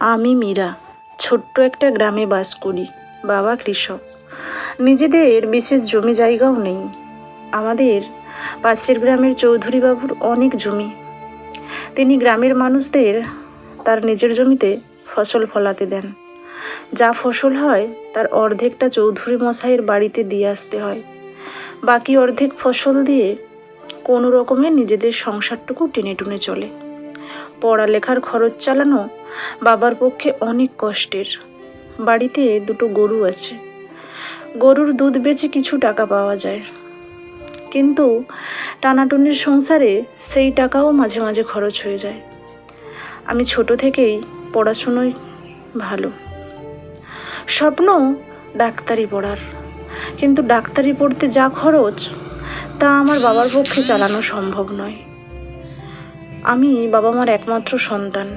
আমি মীরা, ছোট্ট একটা গ্রামে বাস করি, বাবা কৃষক। নিজেদের বিশেষ জমি জায়গাও নেই। আমাদের পাশের গ্রামের চৌধুরী বাবুর অনেক জমি। তিনি গ্রামের মানুষদের তার নিজের জমিতে ফসল ফলাতে দেন। যা ফসল হয়, তার অর্ধেকটা চৌধুরী মশাইয়ের বাড়িতে দিয়ে আসতে হয়। বাকি অর্ধেক ফসল দিয়ে কোনো রকমে নিজেদের সংসারটুকু টেনে টুনে চলে। পড়ালেখার খরচ চালানো বাবার পক্ষে অনেক কষ্টের। বাড়িতে দুটো গরু আছে। গরুর দুধ বেচে কিছু টাকা পাওয়া যায়। কিন্তু টানাটুনির সংসারে সেই টাকাও মাঝে মাঝে খরচ হয়ে যায়। আমি ছোট থেকেই পড়াশুনোয় ভালো। স্বপ্ন ডাক্তারি পড়ার। কিন্তু ডাক্তারি পড়তে যা খরচ তা আমার বাবার পক্ষে চালানো সম্ভব নয়। আমি বাবা মার একমাত্র সন্তান।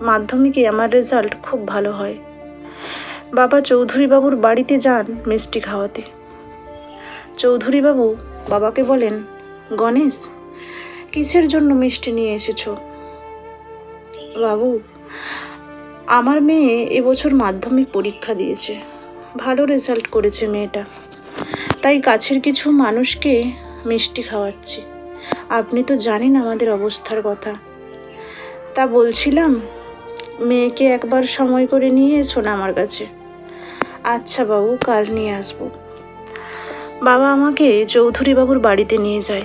মাধ্যমিকে আমার রেজাল্ট খুব ভালো হয়। বাবা চৌধুরী বাবুর বাড়িতে যান মিষ্টি খাওয়াতে। চৌধুরী বাবু বাবাকে বলেন, গণেশ, কিসের জন্য মিষ্টি নিয়ে এসেছ? বাবু, আমার মেয়ে এবছর মাধ্যমিক পরীক্ষা দিয়েছে। ভালো রেজাল্ট করেছে মেয়েটা। তাই কাছের কিছু মানুষকে মিষ্টি খাওয়াচ্ছি। আপনি তো জানেন আমাদের অবস্থার কথা। তা বলছিলাম, মেয়েকে একবার সময় করে নিয়ে এসো না আমার কাছে। আচ্ছা বাবু, কাল নিয়ে আসব। বাবা আমাকে চৌধুরী বাবুর বাড়িতে নিয়ে যায়।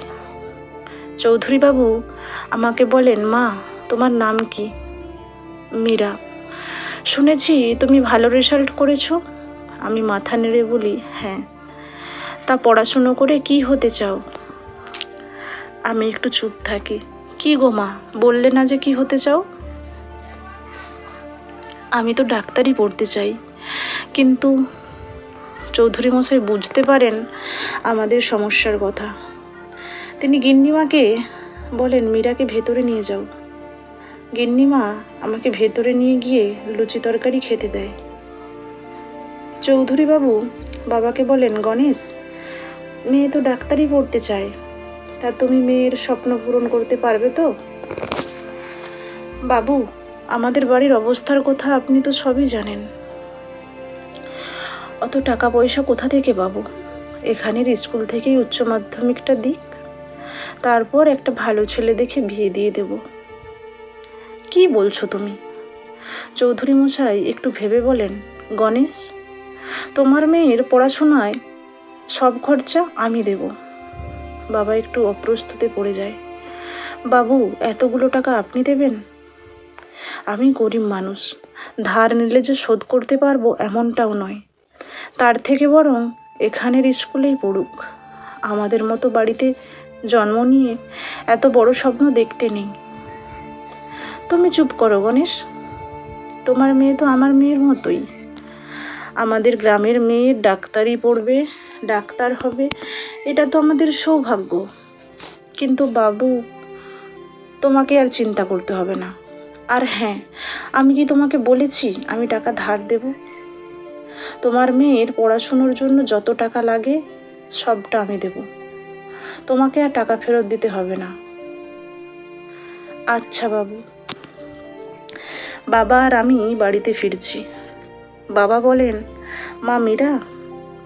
চৌধুরী বাবু আমাকে বলেন, মা, তোমার নাম কি? মীরা। শুনেছি তুমি ভালো রেজাল্ট করেছ? আমি মাথা নেড়ে বলি হ্যাঁ। তা পড়াশুনো করে কি হতে চাও? আমি একটু চুপ থাকি। কি গো মা, বললে না যে কি হতে চাও? আমি তো ডাক্তারি পড়তে চাই। কিন্তু চৌধুরী মশাই বুঝতে পারেন আমাদের সমস্যার কথা। তিনি গিন্নিমাকে বলেন, মীরাকে ভেতরে নিয়ে যাও। গিন্নিমা আমাকে ভেতরে নিয়ে গিয়ে লুচি তরকারি খেতে দেয়। চৌধুরী বাবু বাবাকে বলেন, গণেশ, মেয়ে তো ডাক্তারি পড়তে চায়। তা তুমি মেয়ের স্বপ্ন পূরণ করতে পারবে তো? বাবু, আমাদের বাড়ির অবস্থার কথা আপনি তো সবই জানেন। অত টাকা পয়সা কোথা থেকে পাবো? এখানের স্কুল থেকেই উচ্চ মাধ্যমিকটা দিক। তারপর একটা ভালো ছেলে দেখে বিয়ে দিয়ে দেব। কি বলছো তুমি? চৌধুরী মশাই, একটু ভেবে বলেন। গণেশ, তোমার মেয়ের পড়াশোনায় সব খরচা আমি দেব। বাবা একটু অপ্রস্তুতে পড়ে যায়। বাবু, এতগুলো টাকা আপনি দেবেন? আমি গরিব মানুষ। ধার নিলে যে শোধ করতে পারব এমনটাও নয়। তার থেকে বরং এখানের স্কুলেই পড়ুক। আমাদের মতো বাড়িতে জন্ম নিয়ে এত বড় স্বপ্ন দেখতে নেই। তুমি চুপ করো গণেশ। তোমার মেয়ে তো আমার মেয়ের মতোই। আমাদের গ্রামের মেয়ে ডাক্তারি পড়বে ডাক্তার হবে, এটা তো আমাদের সৌভাগ্য। কিন্তু বাবু, তোমাকে আর চিন্তা করতে হবে না। আর হ্যাঁ আমি কি তোমাকে বলেছি আমি টাকা ধার দেব? তোমার মেয়ের পড়াশুনোর জন্য যত টাকা লাগে, সবটা আমি দেব। তোমাকে আর টাকা ফেরত দিতে হবে না। আচ্ছা বাবু। বাবা আর আমি বাড়িতে ফিরছি। বাবা বলেন, মা, মীরা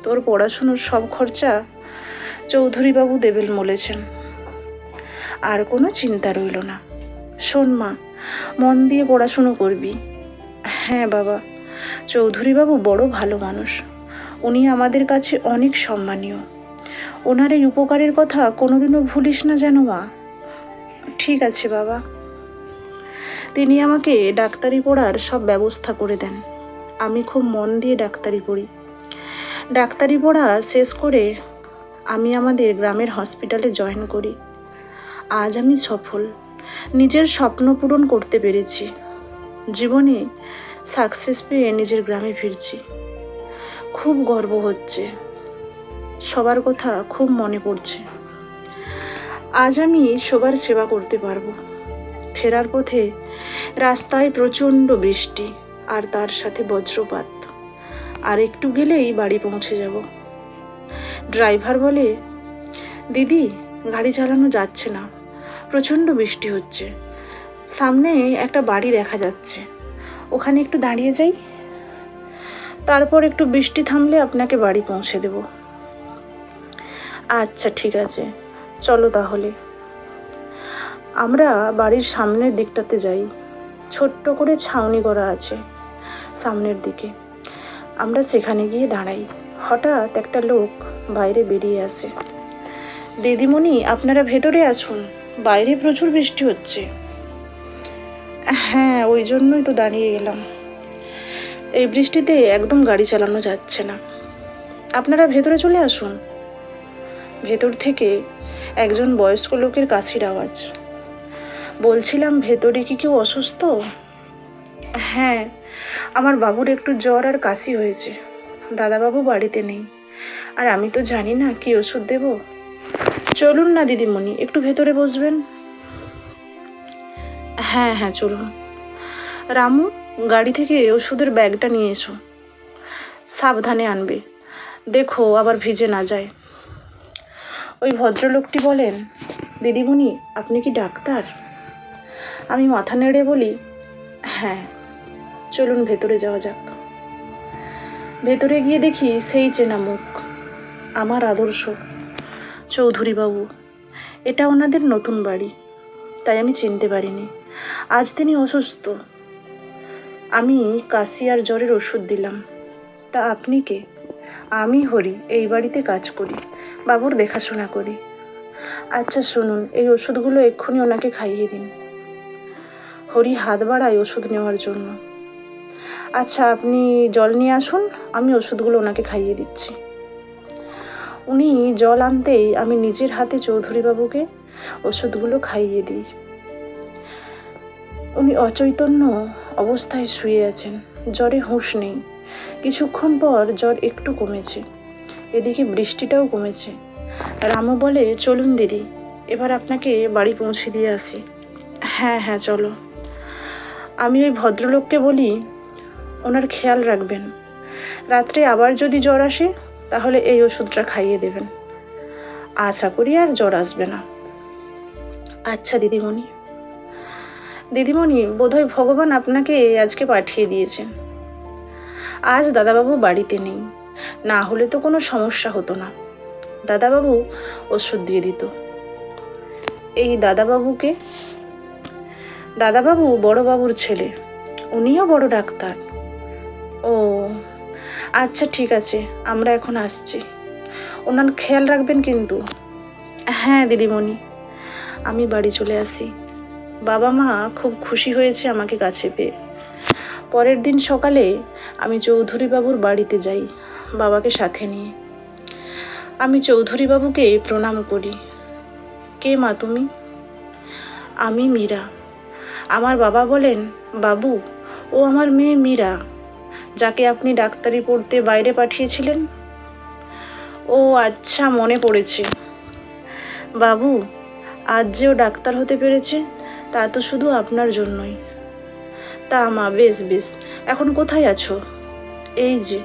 তোর পড়াশুনোর সব খরচা চৌধুরীবাবু দেবেল বলেছেন আর কোনো চিন্তা রইল না। শোন মা, মন দিয়ে পড়াশুনো করবি। হ্যাঁ বাবা, চৌধুরীবাবু বড় ভালো মানুষ। উনি আমাদের কাছে অনেক সম্মানীয়। ওনার এই উপকারের কথা কোনোদিনও ভুলিস না যেন মা। ঠিক আছে বাবা। তিনি আমাকে ডাক্তারি পড়ার সব ব্যবস্থা করে দেন। আমি খুব মন দিয়ে ডাক্তারি পড়ি। ডাক্তারি পড়া শেষ করে আমি আমাদের গ্রামের হসপিটালে জয়েন করি। আজ আমি সফল। নিজের স্বপ্ন পূরণ করতে পেরেছি। জীবনে সাকসেস পেয়ে নিজের গ্রামে ফিরছি। খুব গর্ব হচ্ছে। সবার কথা খুব মনে পড়ছে। আজ আমি সবার সেবা করতে পারব। ফেরার পথে রাস্তায় প্রচণ্ড বৃষ্টি আর তার সাথে বজ্রপাত। আর একটু গেলেই বাড়ি পৌঁছে যাব। ড্রাইভার বলে, দিদি, গাড়ি চালানো যাচ্ছে না। প্রচণ্ড বৃষ্টি হচ্ছে। সামনে একটা বাড়ি দেখা যাচ্ছে। ওখানে একটু দাঁড়িয়ে যাই। তারপর একটু বৃষ্টি থামলে আপনাকে বাড়ি পৌঁছে দেব। আচ্ছা ঠিক আছে। চলো তাহলে। আমরা বাড়ির সামনের দিকটাতে যাই। ছোট্ট করে ছাউনি করা আছে সামনের দিকে। আমরা সেখানে গিয়ে দাঁড়াই। হঠাৎ একটা লোক বাইরে বেরিয়ে আসে। দিদিমণি, আপনারা ভেতরে আসুন। বাইরে প্রচুর বৃষ্টি হচ্ছে। হ্যাঁ ওই জন্যই তো দাঁড়িয়ে গেলাম এই বৃষ্টিতে একদম গাড়ি চালানো যাচ্ছে না। আপনারা ভেতরে চলে আসুন। ভেতর থেকে একজন বয়স্ক লোকের কাশির আওয়াজ। বলছিলাম, ভেতরে কি কেউ অসুস্থ? হ্যাঁ আমার বাবুর একটু জ্বর আর কাশি হয়েছে। দাদাবাবু বাড়িতে নেই। আর আমি তো জানি না কি ওষুধ দেব। চলুন না, দিদিমণি, একটু ভেতরে বসবেন? হ্যাঁ হ্যাঁ চলুন। রামু, গাড়ি থেকে ওষুধের ব্যাগটা নিয়ে এসো। সাবধানে আনবে। দেখো, আবার ভিজে না যায়। ওই ভদ্রলোকটি বলেন, দিদিমণি, আপনি কি ডাক্তার? আমি মাথা নেড়ে বলি হ্যাঁ। চলুন ভেতরে যাওয়া যাক। ভেতরে গিয়ে দেখি সেই চেনা মুখ, আমার আদর্শ চৌধুরী বাবু এটা ওনাদের নতুন বাড়ি, তাই আমি চিনতে পারিনি। আজ তিনি অসুস্থ। আমি কাশি আর জ্বরের ওষুধ দিলাম। তা আপনি কে? আমি হরি, এই বাড়িতে কাজ করি, বাবুর দেখাশোনা করি। আচ্ছা শুনুন, এই ওষুধগুলো এক্ষুনি ওনাকে খাইয়ে দিন। হরি হাত বাড়ায় ওষুধ নেওয়ার জন্য। আচ্ছা আপনি জল নিয়ে আসুন, আমি ওষুধগুলো ওনাকে খাইয়ে দিচ্ছি। উনি জল আনতেই আমি নিজের হাতে চৌধুরীবাবুকে ওষুধগুলো খাইয়ে দিই। উনি অচৈতন্য অবস্থায় শুয়ে আছেন, জ্বরে হুঁশ নেই। কিছুক্ষণ পর জ্বর একটু কমেছে, এদিকে বৃষ্টিটাও কমেছে। রামু বলে, চলুন দিদি, এবার আপনাকে বাড়ি পৌঁছে দিয়ে আসি। হ্যাঁ হ্যাঁ চলো। আমি ওই ভদ্রলোককে বলি ওনার খেয়াল রাখবেন। রাত্রে আবার যদি জ্বর আসে, তাহলে এই ওষুধটা খাইয়ে দেবেন। আশা করি আর জ্বর আসবে না। আচ্ছা দিদিমণি। দিদিমণি, বোধহয় ভগবান আপনাকে আজকে পাঠিয়ে দিয়েছেন। আজ দাদাবাবু বাড়িতে নেই। না হলে তো কোনো সমস্যা হতো না। দাদাবাবু ওষুধ দিয়ে দিত। এই দাদাবাবুকে, দাদাবাবু বড়বাবুর ছেলে, উনিও বড় ডাক্তার। ও আচ্ছা ঠিক আছে, আমরা এখন আসছি। ওনার খেয়াল রাখবেন কিন্তু। হ্যাঁ দিদিমণি। আমি বাড়ি চলে আসি। বাবা মা খুব খুশি হয়েছে আমাকে কাছে পেয়ে। পরের দিন সকালে আমি চৌধুরী বাবুর বাড়িতে যাই, বাবাকে সাথে নিয়ে। আমি চৌধুরী বাবুকে প্রণাম করি। কে মা তুমি? আমি মীরা। আমার বাবা বলেন, বাবু, ও আমার মেয়ে মীরা। যাকে আপনি ডাক্তারি পড়তে বাইরে পাঠিয়েছিলেন? ও আচ্ছা মনে পড়েছে। বাবু, আজ যে ও ডাক্তার হতে পেরেছে, তা তো শুধু আপনার জন্যই। তা মা, বেশ বেশ। এখন কোথায় আছো? এই যে,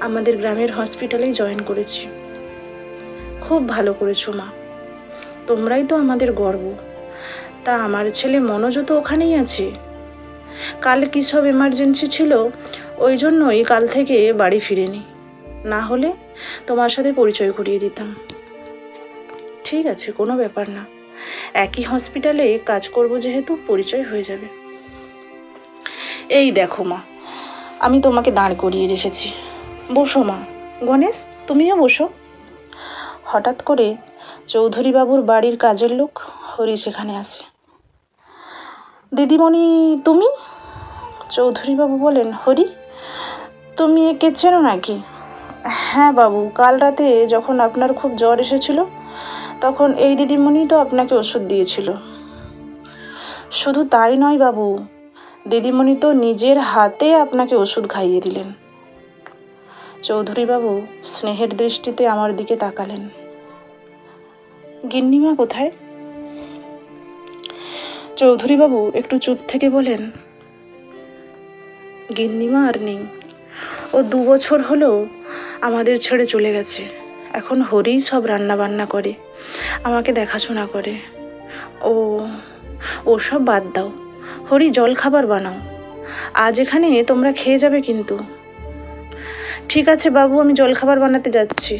আমাদের গ্রামের হসপিটালেই জয়েন করেছি। খুব ভালো করেছ মা। তোমরাই তো আমাদের গর্ব। তা আমার ছেলে মনোজ তো ওখানেই আছে। কাল কি সব এমার্জেন্সি ছিল ওই জন্যই কাল থেকে বাড়ি ফিরেনি। না হলে তোমার সাথে পরিচয় করিয়ে দিতাম। ঠিক আছে, কোনো ব্যাপার না। একই হসপিটালে কাজ করব যেহেতু পরিচয় হয়ে যাবে। এই দেখো মা, আমি তোমাকে দাঁড় করিয়ে রেখেছি। বসো মা। গণেশ, তুমিও বসো। হঠাৎ করে চৌধুরী বাবুর বাড়ির কাজের লোক হরি সেখানে আসে। দিদিমণি, তুমি? চৌধুরী বাবু বলেন, হরি? তুমি একে চেনো নাকি? হ্যাঁ বাবু, কাল রাতে যখন আপনার খুব জ্বর এসেছিল, তখন এই দিদিমণি তো আপনাকে ওষুধ দিয়েছিল। শুধু তাই নয় বাবু, দিদিমণি তো নিজের হাতে আপনাকে ওষুধ খাইয়ে দিলেন। চৌধুরীবাবু স্নেহের দৃষ্টিতে আমার দিকে তাকালেন। গিন্নিমা কোথায়? চৌধুরীবাবু একটু চুপ থেকে বলেন, গিন্নিমা আর নেই। ও দু বছর হলো আমাদের ছেড়ে চলে গেছে। এখন হরিই সব রান্না বান্না করে, আমাকে দেখাশোনা করে। ও ও সব বাদ দাও। হরি, জল খাবার বানাও। আজ এখানে তোমরা খেয়ে যাবে কিন্তু। ঠিক আছে বাবু, আমি জলখাবার বানাতে যাচ্ছি।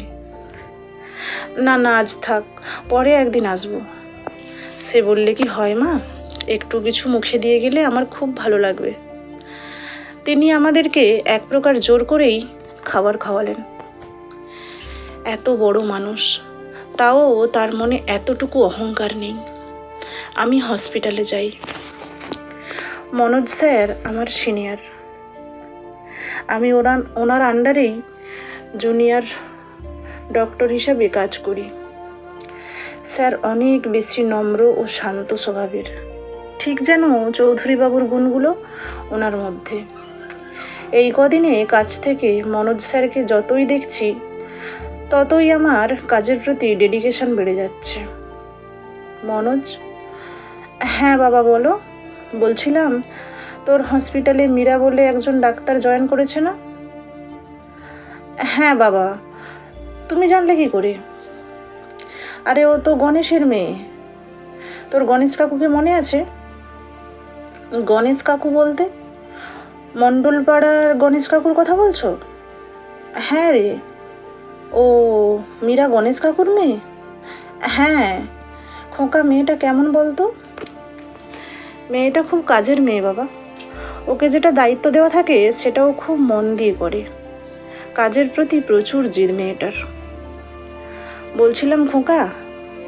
না না, আজ থাক, পরে একদিন আসব। সে বললে কি হয় মা? একটু কিছু মুখে দিয়ে গেলে আমার খুব ভালো লাগবে। তিনি আমাদেরকে এক প্রকার জোর করেই খাবার খাওয়ালেন। এত বড় মানুষ, তাও তার মনে এতটুকু অহংকার নেই। আমি হসপিটালে যাই। মনোজ স্যার আমার সিনিয়র। আমি ওরা, ওনার আন্ডারেই জুনিয়র ডক্টর হিসাবে কাজ করি। স্যার অনেক বেশি নম্র ও শান্ত স্বভাবের। ঠিক যেন চৌধুরীবাবুর গুণগুলো ওনার মধ্যে। এই কদিনে কাজ থেকে মনোজ স্যারকে যতই দেখছি, ততই আমার কাজের প্রতি ডেডিকেশন বেড়ে যাচ্ছে। মনোজ? হ্যাঁ বাবা, বলো। বলছিলাম, তোর হসপিটালে মীরা বলে একজন ডাক্তার জয়েন করেছে না? হ্যাঁ বাবা। তুমি জানলে কি করে? আরে, ও তো গণেশের মেয়ে। তোর গণেশ কাকুকে মনে আছে? গণেশ কাকু বলতে? মণ্ডল পাড়ার গণেশ কাকুর কথা বলছো? হ্যাঁ রে। ও, মীরা গণেশ কাকুর মেয়ে? হ্যাঁ। খোকা, মেয়েটা কেমন বলতো? মেয়েটা খুব কাজের মেয়ে বাবা। ওকে যেটা দায়িত্ব দেওয়া থাকে সেটাও খুব মন দিয়ে করে। কাজের প্রতি প্রচুর জিদ মেয়েটার। বলছিলাম, খোকা,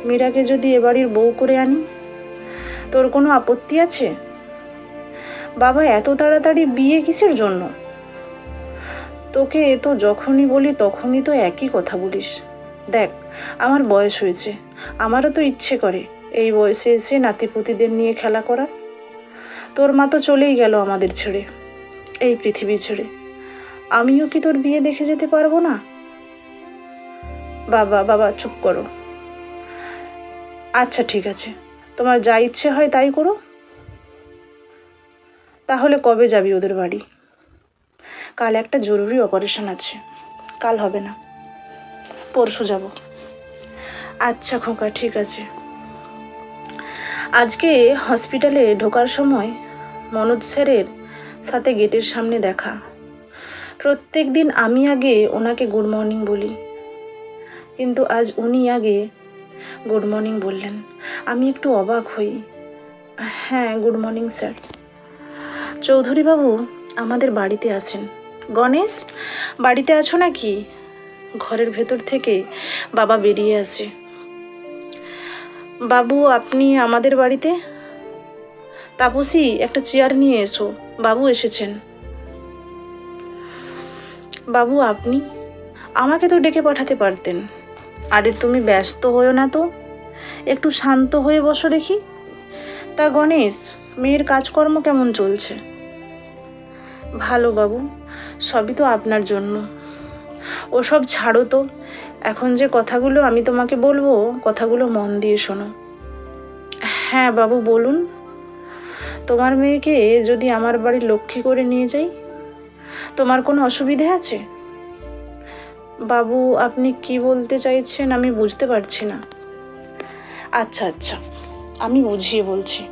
মীরাকে যদি এ বাড়ির বউ করে আনি, তোর কোনো আপত্তি আছে? বাবা, এত তাড়াতাড়ি বিয়ে কিসের জন্য? তোকে এ তো যখনই বলি তখনই তো একই কথা বলিস। দেখ, আমার বয়স হয়েছে, আমারও তো ইচ্ছে করে এই বয়সে এসে নাতিপুতিদের নিয়ে খেলা করার। তোর মা তো চলেই গেল আমাদের ছেড়ে, এই পৃথিবী ছেড়ে। আমিও কি তোর বিয়ে দেখে যেতে পারব না? বাবা বাবা, চুপ করো। আচ্ছা ঠিক আছে। তোমার যা ইচ্ছে হয় তাই করো। তাহলে কবে যাবি ওদের বাড়ি? কাল একটা জরুরি অপারেশন আছে। কাল হবে না। পরশু যাব। আচ্ছা খোকা, ঠিক আছে। আজকে হসপিটালে ঢোকার সময় মনোজ স্যারের সাথে গেটের সামনে দেখা। প্রত্যেক দিন আমি আগে ওনাকে গুড মর্নিং বলি। কিন্তু আজ উনি আগে গুড মর্নিং বললেন। আমি একটু অবাক হই। হ্যাঁ গুড মর্নিং স্যার চৌধুরী বাবু আমাদের বাড়িতে আছেন। গণেশ, বাড়িতে আছো নাকি? ঘরের ভেতর থেকে বাবা বেরিয়ে আসে বাবু, আপনি আমাদের বাড়িতে? তাপসী, একটা চেয়ার নিয়ে এসো। বাবু এসেছেন। বাবু, আপনি? আমাকে তো ডেকে পাঠাতে পারতেন। আরে, তুমি ব্যস্ত হয়েও না তো। একটু শান্ত হয়ে বসো দেখি। তা গণেশ, মেয়ের কাজকর্ম কেমন চলছে? ভালো বাবু, সবই তো আপনার জন্য। ওসব ছাড়ো তো, এখন যে কথাগুলো আমি তোমাকে বলব, কথাগুলো মন দিয়ে শোনো। হ্যাঁ বাবু, বলুন। তোমার মেয়েকে যদি আমার বাড়ির লক্ষ্মী করে নিয়ে যাই, তোমার কোনো অসুবিধে আছে? বাবু, আপনি কি বলতে চাইছেন আমি বুঝতে পারছি না। আচ্ছা আচ্ছা আমি বুঝিয়ে বলছি।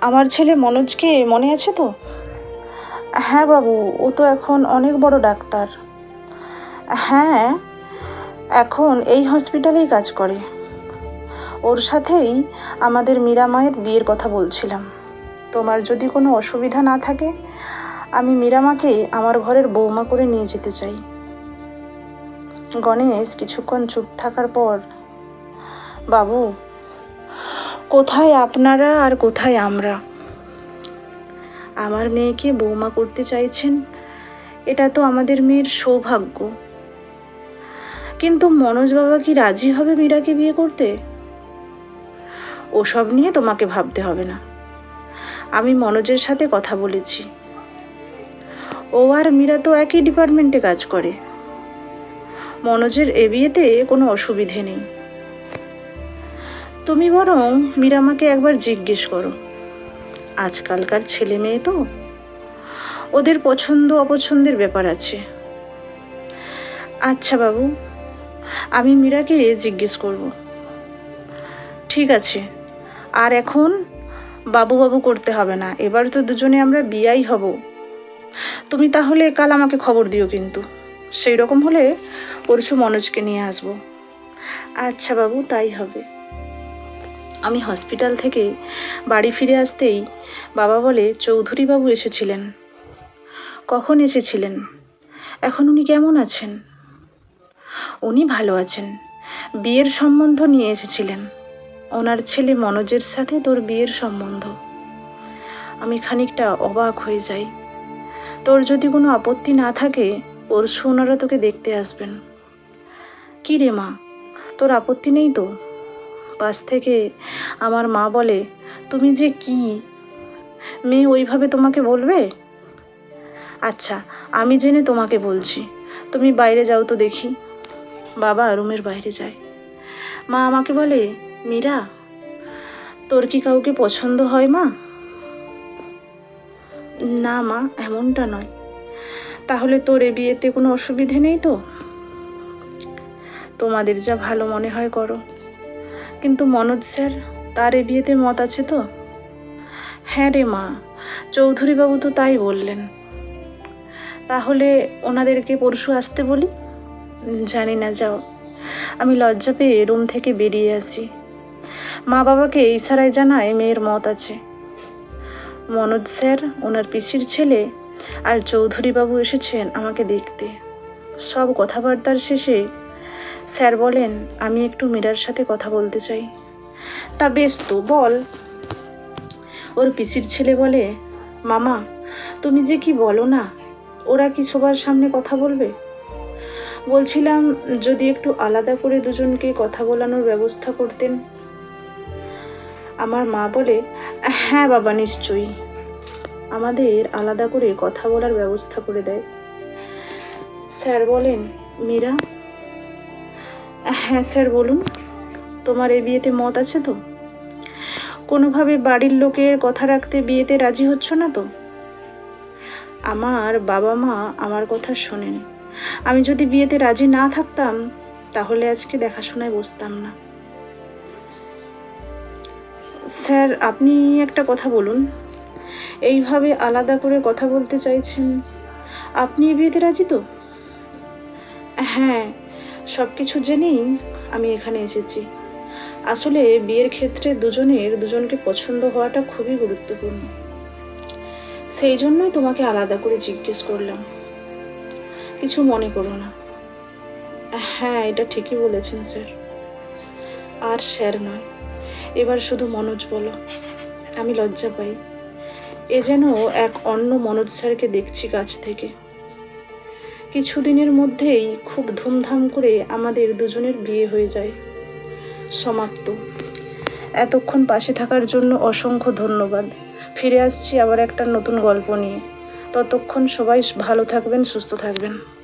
আমার ছেলে মনোজকে মনে আছে তো? হ্যাঁ বাবু ও তো এখন অনেক বড় ডাক্তার। হ্যাঁ এখন এই হসপিটালেই কাজ করে। ওর সাথেই আমাদের মীরা মায়ের বিয়ের কথা বলছিলাম। তোমার যদি কোনো অসুবিধা না থাকে আমি মীরামাকে আমার ঘরের বৌমা করে নিয়ে যেতে চাই। গণেশ কিছুক্ষণ চুপ থাকার পর বাবু কোথায় আপনারা আর কোথায় আমরা? আমার মেয়েকে বৌমা করতে চাইছেন, এটা তো আমাদের মেয়ের সৌভাগ্য। কিন্তু মনোজ বাবা কি রাজি হবে মীরাকে বিয়ে করতে? ওসব নিয়ে তোমাকে ভাবতে হবে না। আমি মনোজের সাথে কথা বলেছি। ও আর মীরা তো একই ডিপার্টমেন্টে কাজ করে। মনোজের এ বিয়েতে কোনো অসুবিধে নেই। তুমি বরং মীরামাকে একবার জিজ্ঞেস করো। আজকালকার ছেলে মেয়ে তো? ওদের পছন্দ অপছন্দের ব্যাপার আছে। আচ্ছা বাবু, আমি মীরাকে জিজ্ঞেস করব। ঠিক আছে, আর এখন বাবু বাবু করতে হবে না, এবার তো দুজনে আমরা বিয়াই হব। তুমি তাহলে কাল আমাকে খবর দিও কিন্তু সেই রকম হলে পরশু মনোজকে নিয়ে আসব। আচ্ছা বাবু, তাই হবে। আমি হসপিটাল থেকে বাড়ি ফিরে আসতেই বাবা বলে চৌধুরী বাবু এসেছিলেন। কখন এসেছিলেন? এখন উনি কেমন আছেন? উনি ভালো আছেন। বিয়ের সম্বন্ধ নিয়ে এসেছিলেন। ওনার ছেলে মনোজের সাথে তোর বিয়ের সম্বন্ধ। আমি খানিকটা অবাক হয়ে যাই। তোর যদি কোনো আপত্তি না থাকে, পরশু ওনারা তোকে দেখতে আসবেন। কি রে মা? তোর আপত্তি নেই তো? পাশ থেকে আমার মা বলে, তুমি যে কি? মেয়ে ওইভাবে তোমাকে বলবে? আচ্ছা আমি জেনে তোমাকে বলছি। তুমি বাইরে যাও তো দেখি। বাবা রুমের বাইরে যায়। মা আমাকে বলে, মীরা, তোর কি কাউকে পছন্দ হয় মা? না মা, এমনটা নয়। তাহলে তোর এ বিয়েতে কোনো অসুবিধে নেই তো? তোমাদের যা ভালো মনে হয় করো। কিন্তু মনোজ স্যার, তার এ বিয়েতে মত আছে তো? হ্যাঁ রে মা চৌধুরী বাবু তো তাই বললেন। তাহলে ওনাদেরকে পরশু আসতে বলি? জানি না, যাও। আমি লজ্জা পেয়ে রুম থেকে বেরিয়ে আসি। মা বাবাকে ইশারায় জানায় মেয়ের মত আছে। মনোজ স্যার, ওনার পিসির ছেলে আর চৌধুরী বাবু এসেছেন আমাকে দেখতে। সব কথাবার্তার শেষে স্যার বলেন, আমি একটু মীরার সাথে কথা বলতে চাই। তা বেশ তো, বল। ওর পিসির ছেলে বলে, মামা, তুমি যে কি বলো না, ওরা কি সবার সামনে কথা বলবে? বলছিলাম, যদি একটু আলাদা করে দুজনকে কথা বলানোর ব্যবস্থা করতেন। আমার মা বলে হ্যাঁ বাবা, নিশ্চয়ই। আমাদের আলাদা করে কথা বলার ব্যবস্থা করে দেয়। স্যার বলেন, মীরা হ্যাঁ স্যার, বলুন। তোমার এই বিয়েতে মত আছে তো? কোনোভাবে বাড়ির লোকের কথা রাখতে বিয়েতে রাজি হচ্ছ না তো? আমার বাবা মা আমার কথা শোনেন। আমি যদি বিয়েতে রাজি না থাকতাম, তাহলে আজকে দেখাশোনায় বসতাম না। স্যার, আপনি একটা কথা বলুন। এইভাবে আলাদা করে কথা বলতে চাইছেন। আপনি বিয়েতে রাজি তো? হ্যাঁ সব কিছু জেনেই আমি এখানে এসেছি। আসলে বিয়ের ক্ষেত্রে দুজনের, দুজনকে পছন্দ হওয়াটা খুবই গুরুত্বপূর্ণ। সেই জন্যই তোমাকে আলাদা করে জিজ্ঞেস করলাম। কিছু মনে করো না। হ্যাঁ এটা ঠিকই বলেছেন স্যার। আর স্যার নয়। এবার শুধু মনোজ বলো। আমি লজ্জা পাই। এ যেন এক অন্য মনোজ স্যারকে দেখছি কাছ থেকে। কিছুদিনের মধ্যেই খুব ধুমধাম করে আমাদের দুজনের বিয়ে হয়ে যায়। সমাপ্ত। এতক্ষণ পাশে থাকার জন্য অসংখ্য ধন্যবাদ। ফিরে আসছি আবার একটা নতুন গল্প নিয়ে। ততক্ষণ সবাই ভালো থাকবেন, সুস্থ থাকবেন।